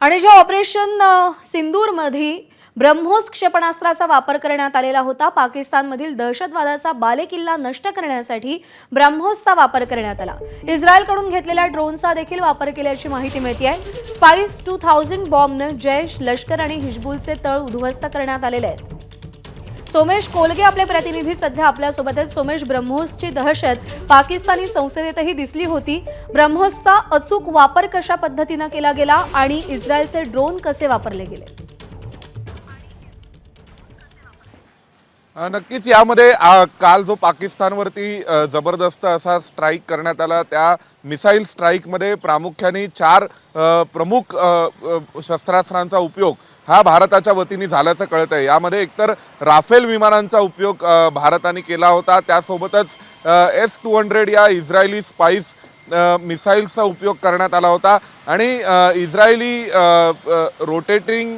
आणि जे ऑपरेशन सिंदूरमध्ये ब्रह्मोस क्षेपणास्त्राचा वापर करण्यात आलेला होता पाकिस्तानमधील दहशतवादाचा बालेकिल्ला नष्ट करण्यासाठी ब्रह्मोसचा वापर करण्यात आला. इस्रायलकडून घेतलेल्या ड्रोनचा देखील वापर केल्याची माहिती मिळते आहे स्पाइस टू थाउजंड बॉम्बनं जैश लष्कर आणि हिजबुलचे तळ उद्ध्वस्त करण्यात आलेले आहेत. सोमेश कोलगे आपले प्रतिनिधी सध्या आपल्यासोबत आहेत. सोमेश ब्रह्मोसची दहशत पाकिस्तानी संसदेतही दिसली होती. ब्रह्मोसचा अचूक वापर कशा पद्धतीनं केला गेला आणि इस्रायलचे ड्रोन कसे वापरले गेले? नक्कीच यामध्ये काल जो पाकिस्तानवरती जबरदस्त असा स्ट्राईक करण्यात आला त्या मिसाईल स्ट्राईकमध्ये प्रामुख्याने चार प्रमुख शस्त्रास्त्रांचा उपयोग हा भारताच्या वतीने झाल्याचं कळत आहे यामध्ये एकतर राफेल विमानांचा उपयोग भारताने केला होता. त्यासोबतच एस टू हंड्रेड या इस्रायली स्पाईस मिसाईल्सचा उपयोग करण्यात आला होता. आणि इस्रायली रोटेटिंग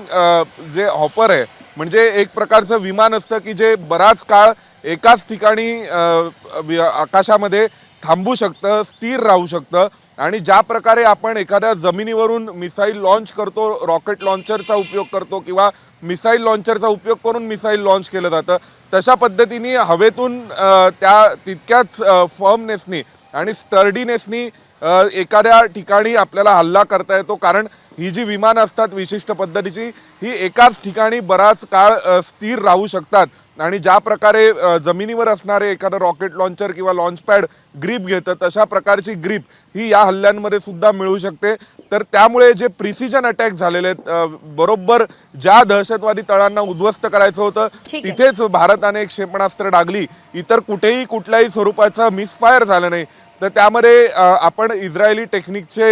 जे हॉपर आहे म्हणजे एक प्रकारचं विमान असतं की जे बराच काळ एकाच ठिकाणी आकाशामध्ये थांबू शकतं स्थिर राहू शकतं आणि ज्या प्रकारे आपण एखाद्या जमिनीवरून मिसाईल लॉन्च करतो रॉकेट लॉन्चरचा उपयोग करतो किंवा मिसाईल लॉन्चरचा उपयोग करून मिसाईल लॉन्च केलं जातं तशा पद्धतीने हवेतून त्या तितक्याच फर्मनेसनी आणि स्टर्डीनेसनी एखाद्या ठिकाणी आपल्याला हल्ला करता येतो कारण ही जी विमानं असतात विशिष्ट पद्धतीची ही एकाच ठिकाणी बराच काळ स्थिर राहू शकतात. आणि ज्या प्रकारे जमिनीवर असणारे एखादं रॉकेट लॉन्चर किंवा लॉन्च पॅड ग्रीप घेतं तशा प्रकारची ग्रीप ही या हल्ल्यांमध्ये सुद्धा मिळू शकते. तर त्यामुळे जे प्रिसिजन अटॅक झालेले आहेत बरोबर ज्या दहशतवादी तळांना उद्ध्वस्त करायचं होतं. तिथेच भारताने एक क्षेपणास्त्र डागली. इतर कुठेही कुठल्याही स्वरूपाचं मिसफायर झालं नाही. तर त्यामध्ये आपण इस्रायली टेक्निकचे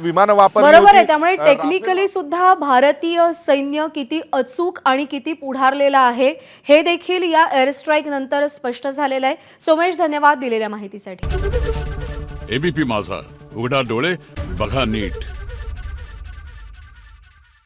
विमानं वापरली बरोबर आहे. त्यामुळे टेक्निकली सुद्धा भारतीय सैन्य किती अचूक आणि किती पुढारलेलं आहे हे देखील या एअर स्ट्राईक नंतर स्पष्ट झालेलं आहे. सोमेश धन्यवाद दिलेल्या माहितीसाठी. एबीपी माझा. उघडा डोळे बघा नीट.